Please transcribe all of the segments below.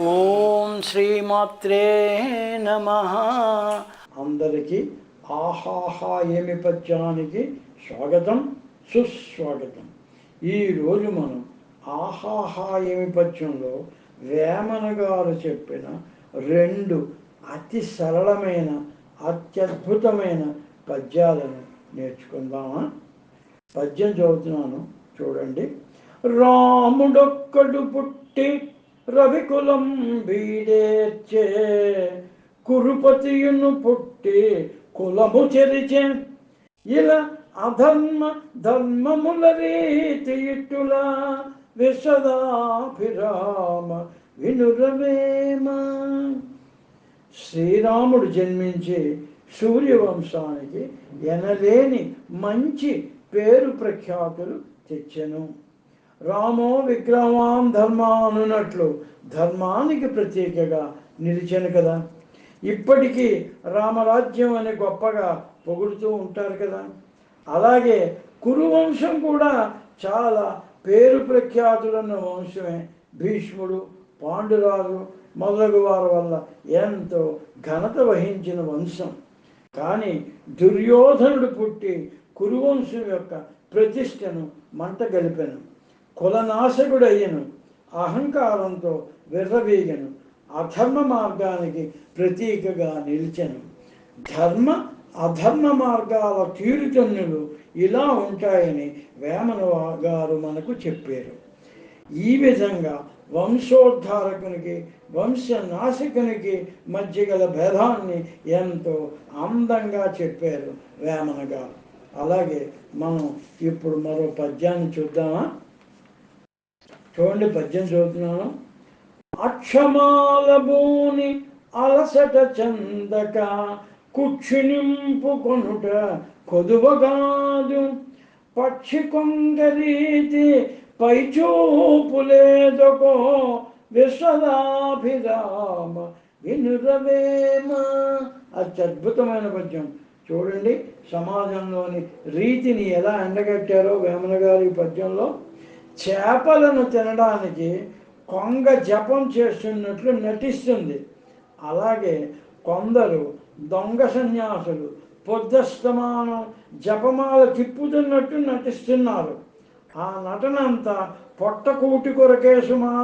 ఓం శ్రీమాత్రే నమ. అందరికీ ఆహాహా ఏమి పద్యానికి స్వాగతం సుస్వాగతం. ఈరోజు మనం ఆహాహా ఏమి పద్యంలో వేమన గారు చెప్పిన రెండు అతి సరళమైన అత్యద్భుతమైన పద్యాలను నేర్చుకుందామా? పద్యం చదువుతున్నాను చూడండి. రాముడొక్కడు పుట్టి రవికులం బీడేర్చే కురుపతియును పుట్టి కులము చెరిచే. ఇలా అధర్మ ధర్మముల రీతి ఇట్టుల విశదాభిరామ వినురవేమ. శ్రీరాముడు జన్మించి సూర్యవంశానికి ఎనలేని మంచి పేరు ప్రఖ్యాతులు తెచ్చెను. రామో విగ్రహవాన్ ధర్మ అనున్నట్లు ధర్మానికి ప్రత్యేకగా నిలిచాను కదా. ఇప్పటికీ రామరాజ్యం అని గొప్పగా పొగుడుతూ ఉంటారు కదా. అలాగే కురువంశం కూడా చాలా పేరు ప్రఖ్యాతులున్న వంశమే. భీష్ముడు పాండురాజు మొదలగు వారి వల్ల ఎంతో ఘనత వహించిన వంశం. కానీ దుర్యోధనుడు పుట్టి కురువంశం యొక్క ప్రతిష్టను మంట గలిపెను. కులనాశకుడయ్యను. అహంకారంతో విర్రవీగను. అధర్మ మార్గానికి ప్రతీకగా నిలిచెను. ధర్మ అధర్మ మార్గాల తీరుతన్నులు ఇలా ఉంటాయని వేమన గారు మనకు చెప్పారు. ఈ విధంగా వంశోద్ధారకునికి వంశనాశకునికి మధ్య గల భేదాన్ని ఎంతో అందంగా చెప్పారు వేమన గారు. అలాగే మనం ఇప్పుడు మరో పద్యాన్ని చూద్దామా? చూడండి పద్యం చదువుతున్నాను. అక్షమాలబోని అలసట చందక కుక్షి నింపుకొనుట కొదువగాదు పక్షి కొంగరీతి పైచూపులేదొకో విశ్వదాభిరామ వినురవేమ. అత్యద్భుతమైన పద్యం. చూడండి సమాజంలోని రీతిని ఎలా ఎండగట్టారో వేమన గారి పద్యంలో. చేపలను తినడానికి కొంగ జపం చేస్తున్నట్లు నటిస్తుంది. అలాగే కొందరు దొంగ సన్యాసులు పొద్దస్తమానం జపమాల తిప్పుతున్నట్టు నటిస్తున్నారు. ఆ నటన అంతా పొట్టకూటి కొరకేసుమా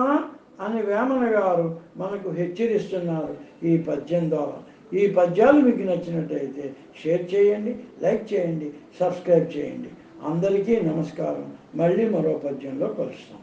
అని వేమన గారు మనకు హెచ్చరిస్తున్నారు. ఈ పద్యం ద్వారా ఈ పద్యాలు మీకు నచ్చినట్టయితే షేర్ చేయండి లైక్ చేయండి సబ్స్క్రైబ్ చేయండి. అందరికీ నమస్కారం. మళ్ళీ మరో పద్యంలో కలుస్తాం.